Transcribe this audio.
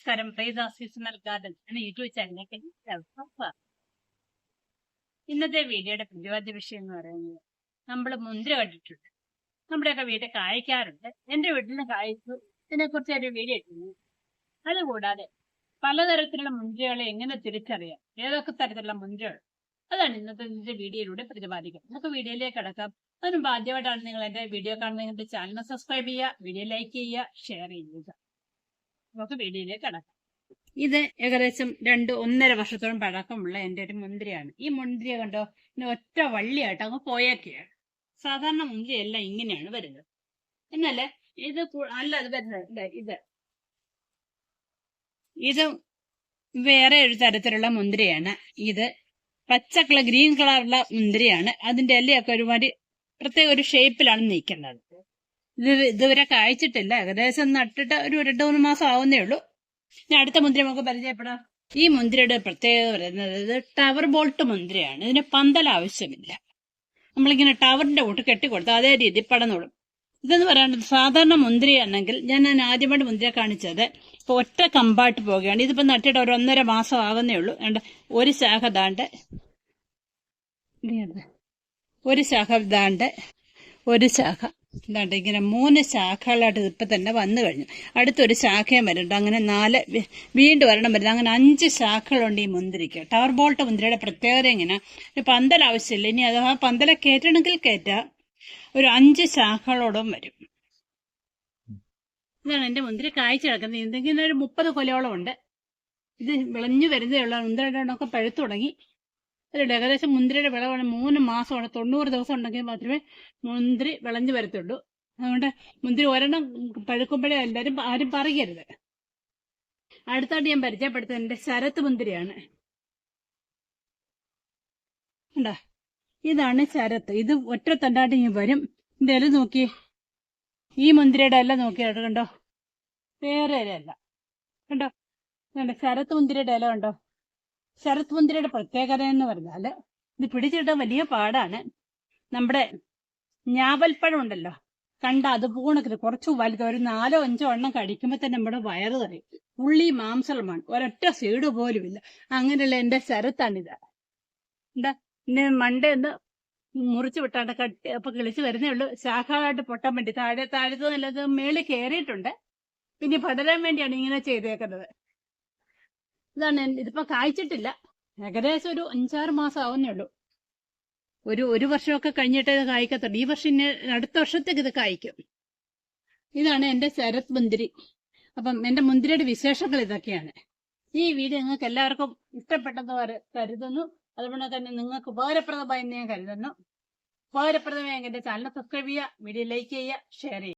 നമസ്കാരം. Preetha seasonal garden എന്ന YouTube ചാനലിലേക്ക് സ്വാഗതം. ഇന്നത്തെ വീഡിയോയുടെ പ്രതിപാദ്യ വിഷയം എന്ന് പറയുന്നത് നമ്മൾ മുന്തിരി കണ്ടിട്ടുണ്ട്. നമ്മുടെയൊക്കെ വീട്ടിൽ കായ്ക്കാറുണ്ട്. എന്റെ വീട്ടിൽ കായ്ച്ചു. ഇതിനെക്കുറിച്ച് ഒരു വീഡിയോ ഇട്ടിരുന്നു. അതുകൂടാതെ പലതരത്തിലുള്ള മുന്തിരികളെ എങ്ങനെ തിരിച്ചറിയാം? ഏതൊക്കെ തരത്തിലുള്ള മുന്തിരികൾ? അതാണ് ഇന്നത്തെ ഇതിന്റെ വീഡിയോയിലൂടെ പ്രതിപാദിക്കുന്നത്. നമുക്ക് വീഡിയോയിലേക്ക് കിടക്കാം. അതിനും ആദ്യമായിട്ടാണ് നിങ്ങൾ എന്റെ വീഡിയോ കാണുന്നത് എന്റെ ചാനൽ സബ്സ്ക്രൈബ് ചെയ്യുക വീഡിയോ ലൈക്ക് ചെയ്യുക ഷെയർ ചെയ്യുക. നമുക്ക് വെളിയിലേക്ക് അടക്കാം ഇത് ഏകദേശം രണ്ട് ഒന്നര വർഷത്തോളം പഴക്കമുള്ള എന്റെ ഒരു മുന്തിരിയാണ്. ഈ മുന്തിരിയെ കണ്ടോ? ഇനി ഒറ്റ വള്ളിയായിട്ട് അങ്ങ് പോയാക്കിയാണ് സാധാരണ മുന്തിരി എല്ലാം ഇങ്ങനെയാണ് വരുന്നത്. എന്നല്ലേ? ഇത് അല്ല അത് വരുന്നത്. ഇത്. ഇത് വേറെ ഒരു തരത്തിലുള്ള മുന്തിരിയാണ്. ഇത് പച്ച കളർ ഗ്രീൻ കളറുള്ള മുന്തിരിയാണ്. അതിന്റെ ഇലയൊക്കെ ഒരുമാതിരി പ്രത്യേക ഒരു ഷേപ്പിലാണ് നിൽക്കുന്നത്. ഇത് ഇതുവരെ കായ്ച്ചിട്ടില്ല ഏകദേശം നട്ടിട്ട് ഒരു രണ്ട് മൂന്ന് മാസം ആവുന്നേ ഉള്ളൂ. ഞാൻ അടുത്ത മുന്തിരി നമുക്ക് പരിചയപ്പെടാം. ഈ മുന്തിരിയുടെ പ്രത്യേകത പറയുന്നത് ഇത് ടവർ ബോൾട്ട് മുന്തിരിയാണ്. ഇതിന് പന്തൽ ആവശ്യമില്ല. നമ്മളിങ്ങനെ ടവറിന്റെ കൂട്ട് കെട്ടിക്കൊടുത്ത് അതേ രീതി പടന്നോളും. ഇതെന്ന് പറയുന്നത് സാധാരണ മുന്തിരി ആണെങ്കിൽ ഞാൻ ഞാൻ ആദ്യമായിട്ട് മുന്തിരി കാണിച്ചത് ഇപ്പൊ ഒറ്റ കമ്പായിട്ട് പോവുകയാണ്. ഇതിപ്പോ നട്ടിട്ട് ഒരു ഒന്നര മാസം ആകുന്നേ ഉള്ളൂ. ഒരു ശാഖ ദാണ്ട്. ഒരു ശാഖ ദാണ്ട്. ഒരു ശാഖ. ഇതാണ്ട് ഇങ്ങനെ മൂന്ന് ശാഖകളായിട്ട് ഇപ്പൊ തന്നെ വന്നു കഴിഞ്ഞു. അടുത്തൊരു ശാഖയും വരുന്നുണ്ട്. അങ്ങനെ നാല് വീണ്ടും വരണം വരുന്നത് അങ്ങനെ അഞ്ച് ശാഖകളുണ്ട് ഈ മുന്തിരിക്ക്. ടവർ ബോൾട്ട് മുന്തിരിയുടെ പ്രത്യേകത ഇങ്ങനെ. ഒരു പന്തൽ ആവശ്യമില്ല. ഇനി അത് ആ പന്തല കയറ്റണമെങ്കിൽ കയറ്റാം. ഒരു അഞ്ച് ശാഖകളോടും വരും. ഇതാണ് എന്റെ മുന്തിരി കായ്ച്ചു കിടക്കുന്നത്. എന്തെങ്കിലും ഒരു മുപ്പത് കൊലയോളം ഉണ്ട്. ഇത് വിളഞ്ഞു വരുന്നേ ഉള്ളൂ. മുന്തിരിയുടെ എണ്ണമൊക്കെ പഴുത്തു തുടങ്ങി. അതിലുണ്ട് ഏകദേശം മുന്തിരിയുടെ വിളവാണ്. മൂന്ന് മാസമാണ്. തൊണ്ണൂറ് ദിവസം ഉണ്ടെങ്കിൽ മാത്രമേ മുന്തിരി വിളഞ്ഞു വരത്തുള്ളൂ. അതുകൊണ്ട് മുന്തിരി ഒരെണ്ണം പഴുക്കുമ്പോഴേ എല്ലാവരും ആരും പറയരുത്. അടുത്തായിട്ട് ഞാൻ പരിചയപ്പെടുത്തുന്നത് ശരത് ശരത്ത് മുന്തിരിയാണ്. കണ്ടോ? ഇതാണ് ശരത്ത് ഇത് ഒറ്റ തണ്ടായിട്ട് ഇങ്ങനെ വരും. ഇതിന്റെ ഇല നോക്കി. ഈ മുന്തിരിയുടെ ഇല കേട്ടോ കണ്ടോ? വേറെ ഇലയല്ല. കണ്ടോ? കണ്ടോ ശരത്ത് മുന്തിരിയുടെ ഇല കണ്ടോ? ശരത് മുന്തിരിയുടെ പ്രത്യേകത എന്ന് പറഞ്ഞാൽ ഇത് പിടിച്ചിട്ടാൻ വലിയ പാടാണ്. നമ്മുടെ ഞാവൽപ്പഴം ഉണ്ടല്ലോ കണ്ട അതുപോലെ കുറച്ച് വലുത് ഒരു നാലോ അഞ്ചോ എണ്ണം കഴിക്കുമ്പോൾ തന്നെ നമ്മുടെ വയറ് തറയും ഉള്ളി മാംസളമാണ് ഒരൊറ്റ സീഡ് പോലും ഇല്ല. അങ്ങനെയുള്ള എന്റെ ശരത്താണിത്. എന്താ? പിന്നെ മണ്ടേന്ന് മുറിച്ച് വിട്ടാണ്ട് കട്ടി അപ്പൊ കിളിച്ച് വരുന്നേ ഉള്ളൂ. ശാഖകളായിട്ട് പൊട്ടാൻ വേണ്ടി താഴെ താഴത്ത് നല്ലത് മേളിൽ കയറിയിട്ടുണ്ട് പിന്നെ പടരാൻ വേണ്ടിയാണ് ഇങ്ങനെ ചെയ്തേക്കുന്നത്. ഇതാണ് ഇതിപ്പോ കായ്ച്ചിട്ടില്ല. ഏകദേശം ഒരു അഞ്ചാറ് മാസം ആവുന്നേ ഉള്ളൂ. ഒരു ഒരു വർഷമൊക്കെ കഴിഞ്ഞിട്ട് ഇത് കായ്ക്കത്തുള്ളൂ. ഈ വർഷം അടുത്ത വർഷത്തേക്ക് ഇത് കായ്ക്കും. ഇതാണ് എന്റെ ശരത് മുന്തിരി. അപ്പം എന്റെ മുന്തിരിയുടെ വിശേഷങ്ങൾ ഇതൊക്കെയാണ്. ഈ വീഡിയോ നിങ്ങൾക്ക് എല്ലാവർക്കും ഇഷ്ടപ്പെട്ടെന്ന് കരുതുന്നു. അതുപോലെ തന്നെ നിങ്ങൾക്ക് ഉപകാരപ്രദമായി ഞാൻ കരുതുന്നു. ഉപകാരപ്രദമായി എന്റെ ചാനൽ സബ്സ്ക്രൈബ് ചെയ്യുക വീഡിയോ ലൈക്ക് ചെയ്യുക ഷെയർ ചെയ്യുക.